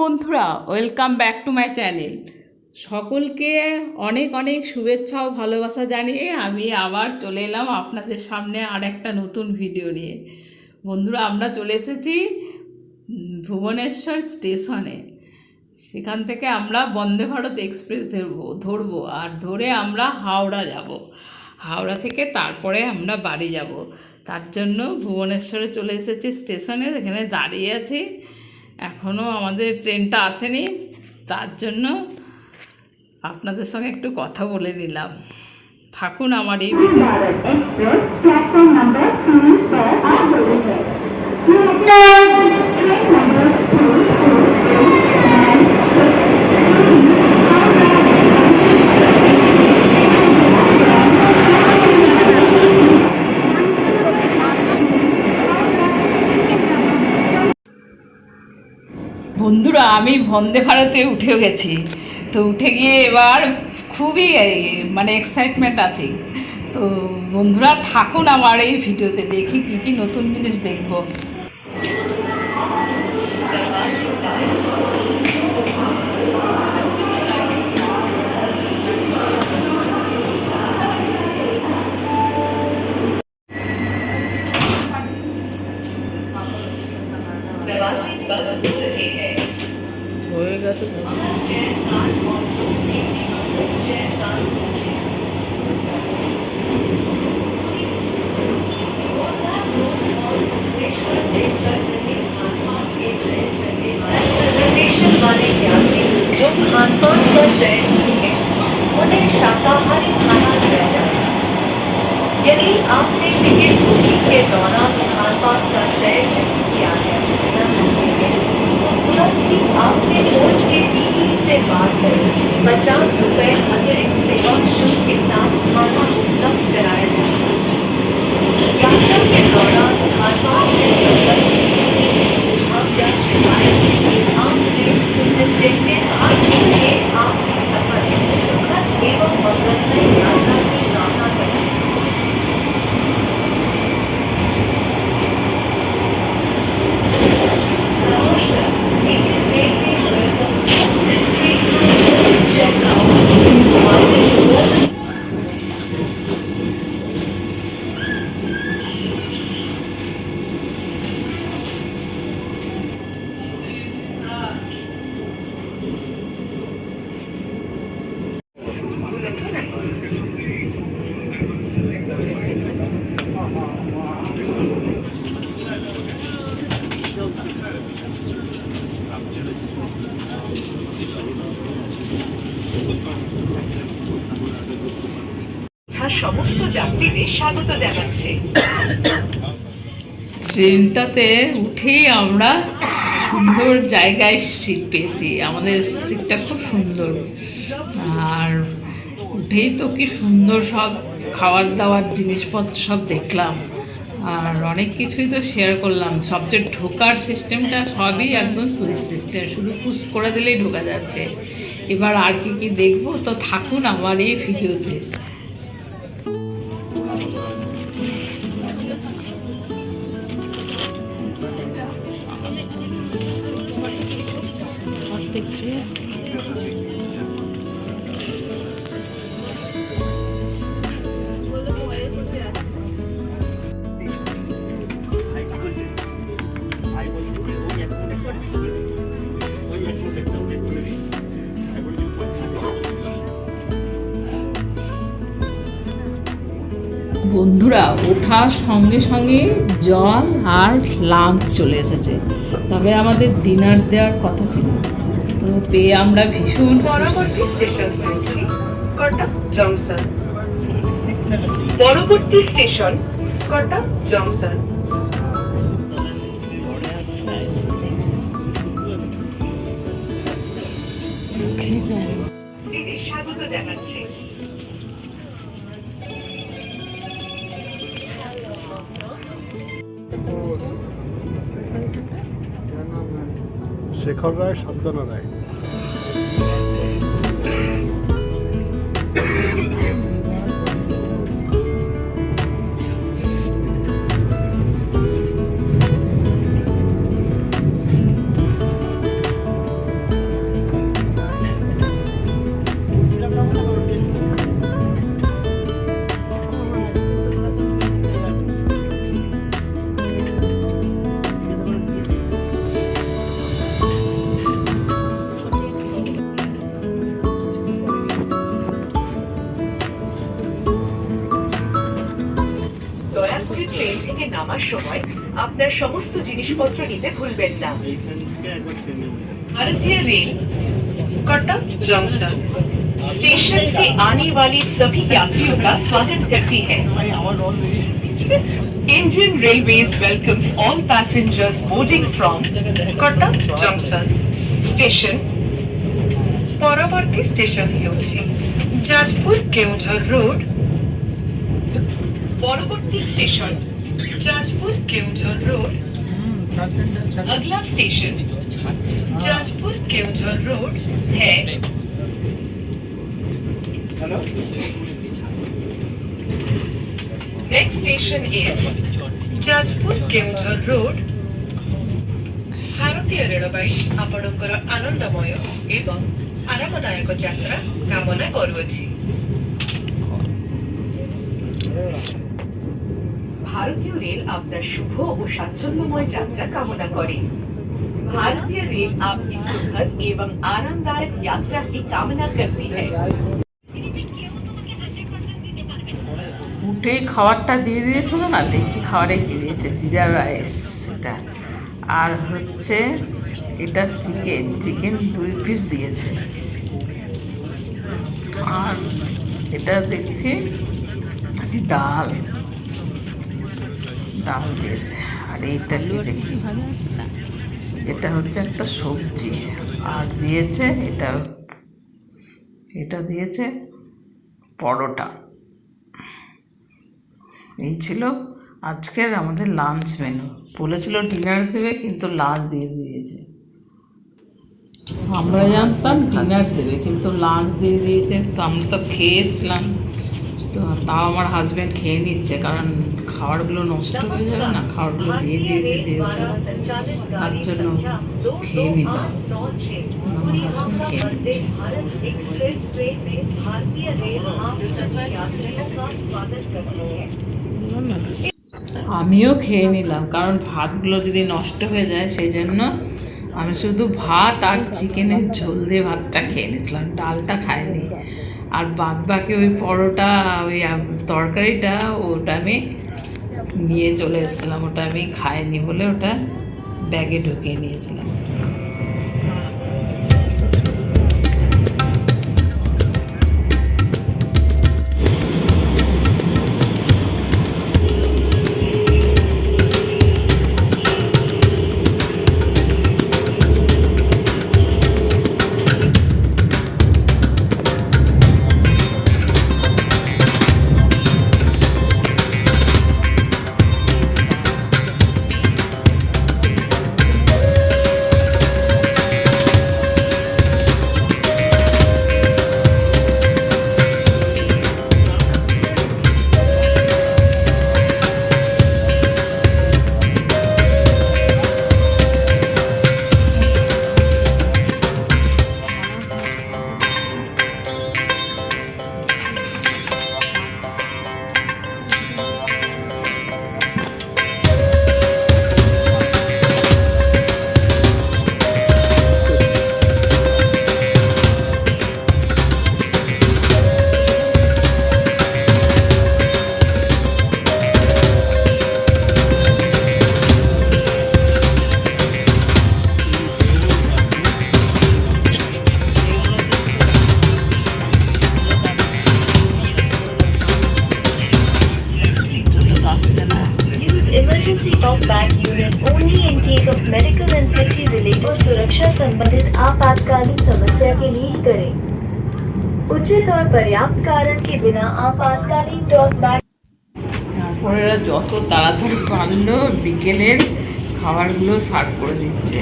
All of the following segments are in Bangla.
বন্ধুরা welcome back to my channel সকলকে অনেক অনেক শুভেচ্ছা ও ভালোবাসা জানিয়ে আমি আবার চলে এলাম আপনাদের সামনে আর একটা নতুন ভিডিও নিয়ে। বন্ধুরা, আমরা চলে এসেছি ভুবনেশ্বর স্টেশনে। সেখান থেকে আমরা বন্দে ভারত এক্সপ্রেস ধরবো ধরবো, আর ধরে আমরা হাওড়া যাব। হাওড়া থেকে তারপরে আমরা বাড়ি যাব। তার জন্য ভুবনেশ্বরে চলে এসেছি স্টেশনে, এখানে দাঁড়িয়ে আছি। এখনও আমাদের ট্রেনটা আসেনি, তার জন্য আপনাদের সঙ্গে একটু কথা বলে নিলাম। থাকুন আমার এই আমি বন্দে ভারতে উঠে গেছি। তো উঠে গিয়ে এবার খুবই মানে এক্সাইটমেন্ট আছে। তো বন্ধুরা, থাকুন আমার এই ভিডিওতে, দেখি কি কি নতুন জিনিস দেখব। ট্রেনটাতে উঠেই আমরা সুন্দর জায়গায় সিট পেয়েছি। আমাদের সিটটা খুব সুন্দর। আর উঠেই তো কি সুন্দর সব খাবার দাবার জিনিসপত্র সব দেখলাম। আর অনেক কিছুই তো শেয়ার করলাম। সবচেয়ে ঢোকার সিস্টেমটা সবই একদম সুইচ সিস্টেম শুধু পুশ করে দিলেই ঢোকা যাচ্ছে। এবার আর কি কি দেখব তো থাকুন আমার এই ভিডিওতে বন্ধুরা, ওঠার সঙ্গে সঙ্গে জল আর লাঞ্চ চলে এসেছে। তবে আমাদের ডিনার দেওয়ার কথা ছিল। তো পেয়ে আমরা ভীষণ পরবর্তী স্টেশন কটক জংশন স্বাগত জানাচ্ছি। শেখর রায় সান্ত্বনা রায়। থেকে নামার সময় আপনার সমস্ত জিনিসপত্র নিতে ভুলবেন না स्टेशन से आने वाली सभी यात्रियों का स्वागत करती है Indian Railways welcomes all passengers boarding from Katak Junction পরবর্তী স্টেশন হচ্ছে যাজপুর কেউঝর রোড পরবর্তী স্টেশন ଯାଜପୁର କେଉଁଝର ରୋଡ अगला स्टेशन जाजपुर केवझर रोड है next station is Jajpur Keonjhar road ଭାରତୀୟ ରେଳବାଇ ଆପଣଙ୍କର ଆନନ୍ଦମୟ ଏବଂ ଆରାମଦାୟକ ଯାତ୍ରା କାମନା କରୁଅଛି ভারতীয় রেল আপনার শুভ ও স্বাচ্ছন্দ্যময় যাত্রা কামনা করে भारतीय रेल आपकी सुखद एवं आरामदायक यात्रा की कामना करती है উঠেই খাবারটা দিয়ে দিয়েছিল না দেখি খাবারে কি দিয়েছে জিরা রাইস এটা আর হচ্ছে এটা চিকেন চিকেন দুই পিস দিয়েছে আর এটা দেখছি ডাল ডাল দিয়েছে আর এইটা কি দেখি? এটা হচ্ছে একটা সবজি। আর দিয়েছে এটা এটা দিয়েছে পরোটা। এই ছিল আজকের আমাদের লাঞ্চ মেনু বলেছিল ডিনার দেবে, কিন্তু লাঞ্চ দিয়ে দিয়েছে। আমরা জানতাম ডিনার দেবে, কিন্তু লাঞ্চ দিয়ে দিয়েছে। তো আমরা তো খেয়ে এসছিলাম। তো তাও আমার হাজব্যান্ড খেয়ে নিচ্ছে, কারণ খাবারগুলো নষ্ট হয়ে যাবে না, খাবারগুলো দিয়ে দিয়েছে যেহেতু, তার জন্য খেয়ে নিতাম। আমিও খেয়ে নিলাম, কারণ ভাতগুলো যদি নষ্ট হয়ে যায় সেই জন্য আমি শুধু ভাত আর চিকেনের ঝোল দিয়ে ভাতটা খেয়ে নিয়েছিলাম, ডালটা খাইনি। আর বাদ বাকি ওই পরোটা, ওই তরকারিটা ওটা আমি নিয়ে চলে এসেছিলাম। ওটা আমি খাইনি বলে ওটা ব্যাগে ঢুকিয়ে নিয়েছিলাম। Emergency talk back unit only in case of medical and safety related और सुरक्षा संबंधित आपातकालीन समस्या के लिए ही करें उचित और पर्याप्त कारण के बिना आपातकालीन टॉक बैक তারপরে এরা যত তাড়াতাড়ি পারলো বিকেলের খাবারগুলো সার্ভ করে দিচ্ছে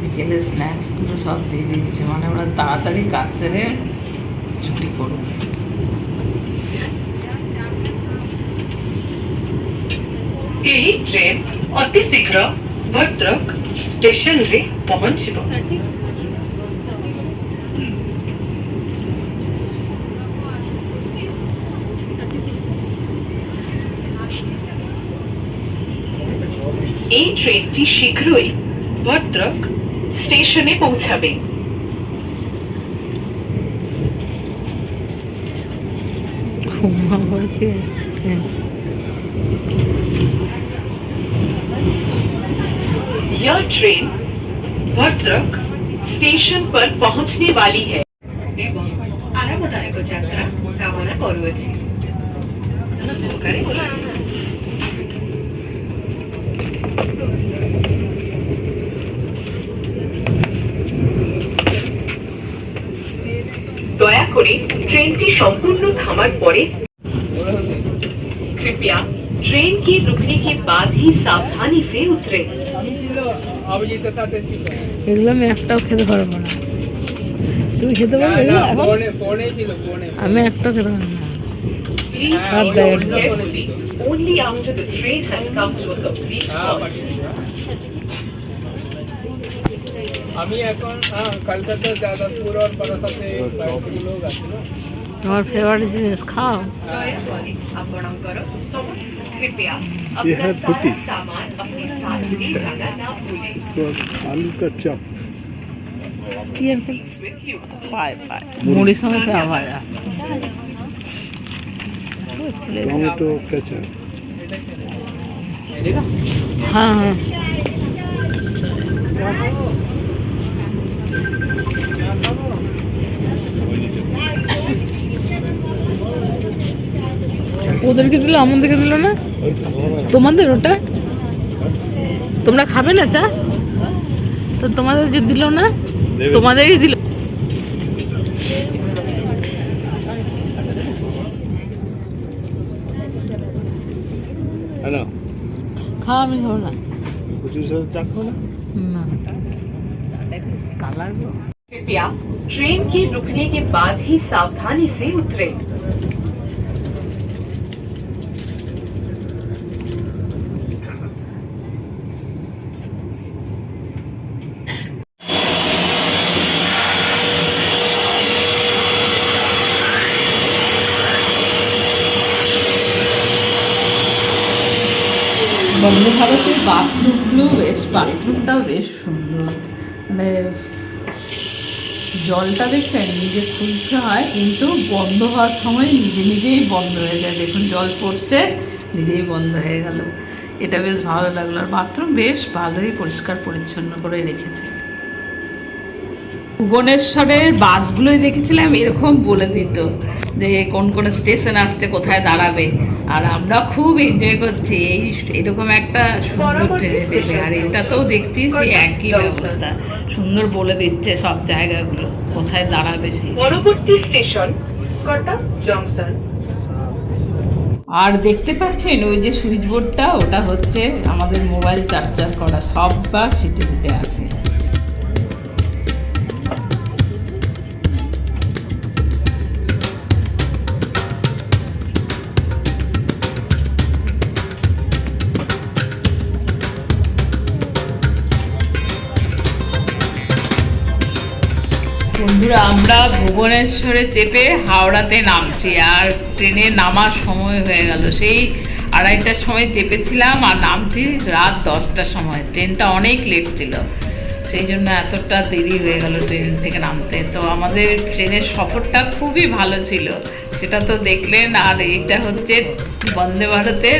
বিকেলের স্ন্যাক্সগুলো সব দিয়ে দিচ্ছে মানে ওরা তাড়াতাড়ি কাজ সেরে ছুটি করবে ଏହି ଟ୍ରେନ୍ ଅତି ଶୀଘ୍ର ଭଦ୍ରକ ଷ୍ଟେସନରେ ପହଞ୍ଚିବ এই ট্রেনটি শীঘ্রই ভদ্রক স্টেশনে পৌঁছাবে यह ट्रेन भद्रक स्टेशन पर पहुंचने वाली है এবং আরামদায়ক যাত্রা কামনা করুছি সহকারে দয়া করে ট্রেনটি সম্পূর্ণ থামার পরে कृपया ट्रेन के रुकने के बाद ही सावधानी से उतरे এগুলো একটাও খেতে পারবো না তুমি খেতে পারো আমি একটাও খেতে পারবো না Not bad. Only after the train has come to a complete halt. আমি এখন কলকাতার দাদাপুর আর পরাসাতে বাইরে লোক আছে না তোমার ফেভারিট জিনিস খাও আপনার कृपया अपना सारा सामान अपने साथ ले जाना ना भूलें। आलू का चप। ये बाय बाय। मुड़ी समझ आ आया टोमेटो केचप हाँ हाँ। ওদেরকে দিল আমাদেরকে দিল না তোমাদের ওটা তোমরা খাবে না চা তো তোমাদের যে দিল না দেবে। তোমাদেরই দিল है ना খাও আমি খাবো না कुछ उसे चाखो ना না কালার कृपया ट्रेन के रुकने के बाद ही सावधानी से उतरे বন্দে ভারতের বাথরুমগুলো বেশ, বাথরুমটাও বেশ সুন্দর। মানে জলটা দেখছেন, নিজে খুলতে হয়, কিন্তু বন্ধ হওয়ার সময় নিজে নিজেই বন্ধ হয়ে যায়। দেখুন, জল পড়ছে, নিজেই বন্ধ হয়ে গেল। এটা বেশ ভালো লাগল। আর বাথরুম বেশ ভালোই পরিষ্কার পরিচ্ছন্ন করে রেখেছে। ভুবনেশ্বরের বাসগুলোই দেখেছিলাম, এরকম বলে দিত যে কোন কোন স্টেশন আসতে কোথায় দাঁড়াবে। আর আমরা খুব এনজয় করছি। এই এরকম একটা সুন্দর ট্রেনে চেপে আর এটাতেও দেখছি সেই একই ব্যবস্থা। সুন্দর বলে দিচ্ছে সব জায়গাগুলো। কোথায় দাঁড়াবে সেই পরবর্তী স্টেশন কটক জংশন আর দেখতে পাচ্ছেন ওই যে সুইচ বোর্ডটা ওটা হচ্ছে আমাদের মোবাইল চার্জার করা। সব বা সিটে সিটে আছে। বন্ধুরা, আমরা ভুবনেশ্বরে চেপে হাওড়াতে নামছি আর ট্রেনে নামার সময় হয়ে গেল। সেই আড়াইটার সময় চেপেছিলাম আর নামছি রাত দশটার সময়। ট্রেনটা অনেক লেট ছিল, সেই জন্য এতটা দেরি হয়ে গেল ট্রেন থেকে নামতে। তো আমাদের ট্রেনের সফরটা খুবই ভালো ছিল, সেটা তো দেখলেন। আর এইটা হচ্ছে বন্দে ভারতের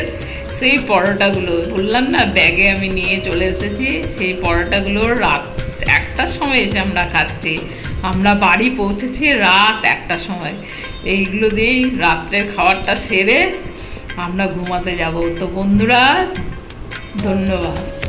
সেই পরোটাগুলো। বললাম না, ব্যাগে আমি নিয়ে চলে এসেছি, সেই পরোটাগুলো রাত একটার সময় এসে আমরা খাচ্ছি। আমরা বাড়ি পৌঁছেছি রাত একটা সময়। এইগুলো দিয়েই রাত্রের খাবারটা সেরে আমরা ঘুমাতে যাব। তো বন্ধুরা, ধন্যবাদ।